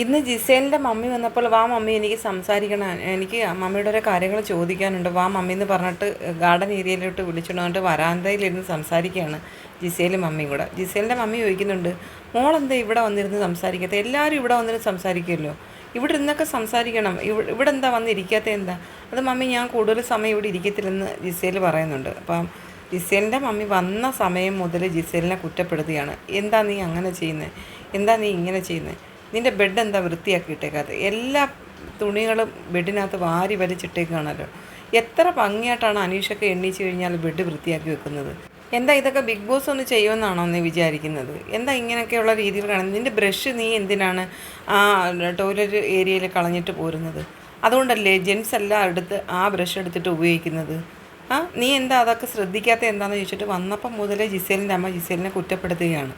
ഇന്ന് ജിസേലിന്റെ മമ്മി വന്നപ്പോൾ വാ മമ്മി എനിക്ക് സംസാരിക്കണം. എനിക്ക് മമ്മിയുടെ ഓരോ കാര്യങ്ങൾ ചോദിക്കാനുണ്ട്. വാ മമ്മി എന്ന് പറഞ്ഞിട്ട് ഗാർഡൻ ഏരിയയിലോട്ട് വിളിച്ചുകൊണ്ട് വരാന്തയിലിരുന്ന് സംസാരിക്കുകയാണ് ജിസേലും മമ്മിയും കൂടെ. ജിസേലിന്റെ മമ്മി ചോദിക്കുന്നുണ്ട് മോളെന്താ ഇവിടെ വന്നിരുന്ന് സംസാരിക്കാത്ത? എല്ലാവരും ഇവിടെ വന്നിരുന്ന് സംസാരിക്കുമല്ലോ ഇവിടെ ഇരുന്നൊക്കെ സംസാരിക്കണം. ഇവിടെ ഇവിടെ എന്താ വന്നിരിക്കാത്ത എന്താ? അത് മമ്മി ഞാൻ കൂടുതൽ സമയം ഇവിടെ ഇരിക്കത്തില്ലെന്ന് ജിസേൽ പറയുന്നുണ്ട്. അപ്പം ജിസേലിന്റെ മമ്മി വന്ന സമയം മുതൽ ജിസേലിനെ കുറ്റപ്പെടുത്തുകയാണ്. എന്താ നീ അങ്ങനെ ചെയ്യുന്നത് എന്താ നീ ഇങ്ങനെ ചെയ്യുന്നത് നിന്റെ ബെഡ് എന്താ വൃത്തിയാക്കിയിട്ടേക്കാത്ത? എല്ലാ തുണികളും ബെഡിനകത്ത് വാരി വലിച്ചിട്ടേക്കാണല്ലോ. എത്ര ഭംഗിയായിട്ടാണ് അനീഷൊക്കെ എണ്ണീച്ച് കഴിഞ്ഞാൽ ബെഡ് വൃത്തിയാക്കി വെക്കുന്നത്? എന്താ ഇതൊക്കെ ബിഗ് ബോസ് ഒന്ന് ചെയ്യുമെന്നാണോ നീ വിചാരിക്കുന്നത്? എന്താ ഇങ്ങനെയൊക്കെയുള്ള രീതിയിൽ കാണുന്നത് നിന്റെ ബ്രഷ് നീ എന്തിനാണ് ആ ടോയ്ലറ്റ് ഏരിയയിൽ കളഞ്ഞിട്ട് പോരുന്നത്? അതുകൊണ്ടല്ലേ ജെൻസ് എല്ലാം എടുത്ത് ആ ബ്രഷ് എടുത്തിട്ട് ഉപയോഗിക്കുന്നത്? ആ നീ എന്താ അതൊക്കെ ശ്രദ്ധിക്കാത്ത എന്താണെന്ന് ചോദിച്ചിട്ട് വന്നപ്പം മുതലേ ജിസേലിന്റെ അമ്മ ജിസേലിനെ കുറ്റപ്പെടുത്തുകയാണ്.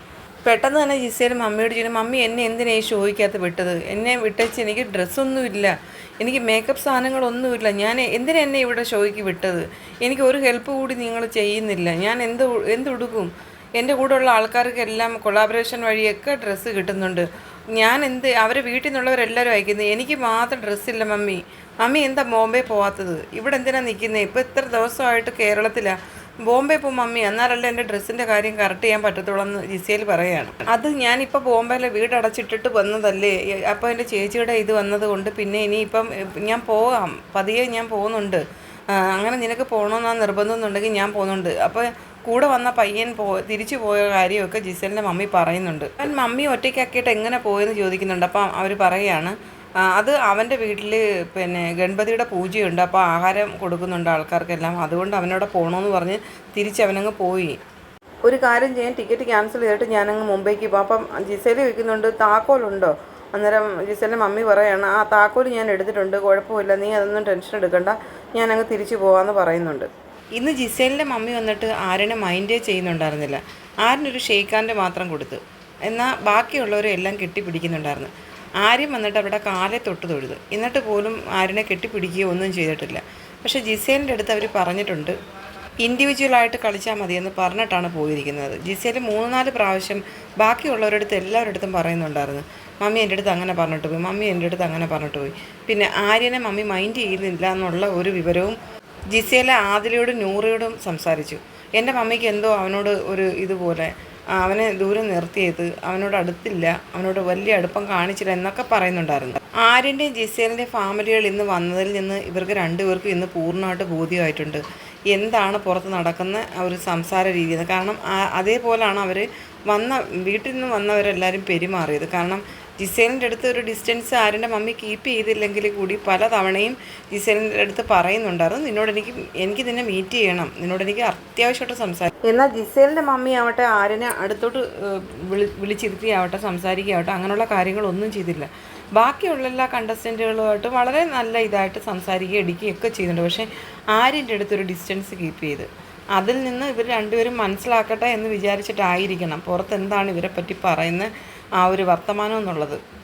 പെട്ടെന്ന് തന്നെ ജിസേൽ മമ്മിയോട് ചോദിച്ചു മമ്മി എന്നെ എന്തിനാ ഈ ഷോയ്ക്കകത്ത് വിട്ടത്? എന്നെ വിട്ടേച്ച് എനിക്ക് ഡ്രസ്സൊന്നുമില്ല. എനിക്ക് മേക്കപ്പ് സാധനങ്ങളൊന്നുമില്ല. ഞാൻ എന്തിനാ എന്നെ ഇവിടെ ഷോയ്ക്ക് വിട്ടത്? എനിക്ക് ഒരു ഹെൽപ്പ് കൂടി നിങ്ങൾ ചെയ്യുന്നില്ല. ഞാൻ എന്ത് എന്ത് എന്തുടുക്കും? എന്റെ കൂടെ കൂടെയുള്ള ആൾക്കാർക്കെല്ലാം കൊളാബറേഷൻ വഴിയൊക്കെ ഡ്രസ്സ് കിട്ടുന്നുണ്ട്. ഞാൻ എന്ത് അവരെ വീട്ടിൽ നിന്നുള്ളവരെല്ലാവരും അയക്കുന്നത് എനിക്ക് മാത്രം ഡ്രസ്സില്ല മമ്മി. മമ്മി എന്താ ബോംബെ പോവാത്തത്? ഇവിടെ എന്തിനാണ് നിൽക്കുന്നത് ഇപ്പോൾ ഇത്ര ദിവസമായിട്ട് കേരളത്തിലാണ് ബോംബെ പോ മമ്മി എന്നാലല്ലേ എന്റെ ഡ്രസ്സിന്റെ കാര്യം കറക്റ്റ് ചെയ്യാൻ പറ്റത്തുള്ളൂ എന്ന് ജിസയിൽ പറയുകയാണ് അത് ഞാനിപ്പോൾ ബോംബെയിലെ വീട് അടച്ചിട്ടിട്ട് വന്നതല്ലേ? അപ്പോൾ എന്റെ ചേച്ചിയുടെ ഇത് വന്നതുകൊണ്ട് പിന്നെ ഇനിയിപ്പം ഞാൻ പോകാം പതിയെ ഞാൻ പോകുന്നുണ്ട്. അങ്ങനെ നിനക്ക് പോകണമെന്നാ നിർബന്ധം എന്നുണ്ടെങ്കിൽ ഞാൻ പോകുന്നുണ്ട്. അപ്പോൾ കൂടെ വന്ന പയ്യൻ പോ തിരിച്ചു പോയ കാര്യമൊക്കെ ജിസലിന്റെ മമ്മി പറയുന്നുണ്ട്. മമ്മി ഒറ്റയ്ക്കാക്കിയിട്ട് എങ്ങനെ പോയെന്ന് ചോദിക്കുന്നുണ്ട്. അപ്പം അവർ പറയുകയാണ് അത് അവന്റെ വീട്ടിൽ പിന്നെ ഗണപതിയുടെ പൂജയുണ്ട്. അപ്പോൾ ആഹാരം കൊടുക്കുന്നുണ്ട് ആൾക്കാർക്കെല്ലാം. അതുകൊണ്ട് അവനോട് പോകണമെന്ന് പറഞ്ഞ് തിരിച്ച് അവനങ്ങ് പോയി. ഒരു കാര്യം ചെയ്യാൻ ടിക്കറ്റ് ക്യാൻസൽ ചെയ്തിട്ട് ഞാനങ്ങ് മുംബൈക്ക് പോകും അപ്പം ജിസേൽ ചോദിക്കുന്നുണ്ട് താക്കോലുണ്ടോ? അന്നേരം ജിസേലിന്റെ മമ്മി പറയാണ് ആ താക്കോൽ ഞാൻ എടുത്തിട്ടുണ്ട് കുഴപ്പമില്ല നീ അതൊന്നും ടെൻഷൻ എടുക്കണ്ട. ഞാനങ്ങ് തിരിച്ചു പോകാമെന്ന് പറയുന്നുണ്ട്. ഇന്ന് ജിസേലിന്റെ മമ്മി വന്നിട്ട് ആരനെ മൈൻഡേ ചെയ്യുന്നുണ്ടായിരുന്നില്ല. ആരിനൊരു ഷെയ്ഖാന്റെ മാത്രം കൊടുത്തു. എന്നാൽ ബാക്കിയുള്ളവരെല്ലാം കെട്ടിപ്പിടിക്കുന്നുണ്ടായിരുന്നു. ആര്യം വന്നിട്ട് അവരുടെ കാലെ തൊട്ട് തൊഴുത്. എന്നിട്ട് പോലും ആരിനെ കെട്ടിപ്പിടിക്കുകയോ ഒന്നും ചെയ്തിട്ടില്ല. പക്ഷെ ജിസേലിന്റെ അടുത്ത് അവർ പറഞ്ഞിട്ടുണ്ട് ഇൻഡിവിജ്വലായിട്ട് കളിച്ചാൽ മതിയെന്ന് പറഞ്ഞിട്ടാണ് പോയിരിക്കുന്നത്. ജിസേൽ മൂന്ന് നാല് പ്രാവശ്യം ബാക്കിയുള്ളവരുടെ അടുത്ത് പറയുന്നുണ്ടായിരുന്നു. മമ്മി എന്റെ അടുത്ത് അങ്ങനെ പറഞ്ഞിട്ട് പോയി മമ്മി എന്റെ അടുത്ത് അങ്ങനെ പറഞ്ഞിട്ട് പോയി. പിന്നെ ആര്യനെ മമ്മി മൈൻഡ് ചെയ്യുന്നില്ല എന്നുള്ള ഒരു വിവരവും ജിസേല ആദിലയോടും നൂറയോടും സംസാരിച്ചു. എന്റെ മമ്മിക്ക് എന്തോ അവനോട് ഒരു ഇതുപോലെ അവനെ ദൂരെ നിർത്തിയത് അവനോട് അടുത്തില്ല അവനോട് വലിയ അടുപ്പം കാണിച്ചില്ല എന്നൊക്കെ പറയുന്നുണ്ടായിരുന്നു. ആര്യന്റെയും ജിസേലിന്റെയും ഫാമിലികൾ ഇന്ന് വന്നതിൽ നിന്ന് ഇവർക്ക് രണ്ടുപേർക്കും ഇന്ന് പൂർണമായിട്ട് ബോധ്യമായിട്ടുണ്ട്. എന്താണ് പുറത്ത് നടക്കുന്ന ഒരു സംസാര രീതി കാരണം അതേപോലാണ് അവർ വന്ന വീട്ടിൽ നിന്ന് വന്നവരെല്ലാവരും പെരുമാറിയത്. കാരണം ജിസേലിന്റെ അടുത്ത് ഒരു ഡിസ്റ്റൻസ് ആര്യന്റെ മമ്മി കീപ്പ് ചെയ്തില്ലെങ്കിൽ കൂടി പല തവണയും ജിസേലിന്റെ അടുത്ത് പറയുന്നുണ്ടായിരുന്നു. നിന്നോട് എനിക്ക് എനിക്ക് നിന്നെ മീറ്റ് ചെയ്യണം. നിന്നോട് എനിക്ക് അത്യാവശ്യമായിട്ട് സംസാരിക്കും എന്നാൽ ജിസേലിന്റെ മമ്മി ആവട്ടെ ആര്യനെ അടുത്തോട്ട് വിളി വിളിച്ചിരുത്തിയാവട്ടെ സംസാരിക്കുകയാവട്ടെ അങ്ങനെയുള്ള കാര്യങ്ങളൊന്നും ചെയ്തില്ല. ബാക്കിയുള്ള എല്ലാ കണ്ടസ്റ്റന്റുകളുമായിട്ട് വളരെ നല്ല ഇതായിട്ട് സംസാരിക്കുകയും ഇടിക്കുകയൊക്കെ ചെയ്യുന്നുണ്ട് പക്ഷേ ആര്യന്റെ അടുത്തൊരു ഡിസ്റ്റൻസ് കീപ്പ് ചെയ്ത്. അതിൽ നിന്ന് ഇവർ രണ്ടുപേരും മനസ്സിലാക്കട്ടെ എന്ന് വിചാരിച്ചിട്ടായിരിക്കണം. പുറത്ത് എന്താണ് ഇവരെപ്പറ്റി പറയുന്നത്? പറയുന്ന ആ ഒരു വർത്തമാനം എന്നുള്ളത്.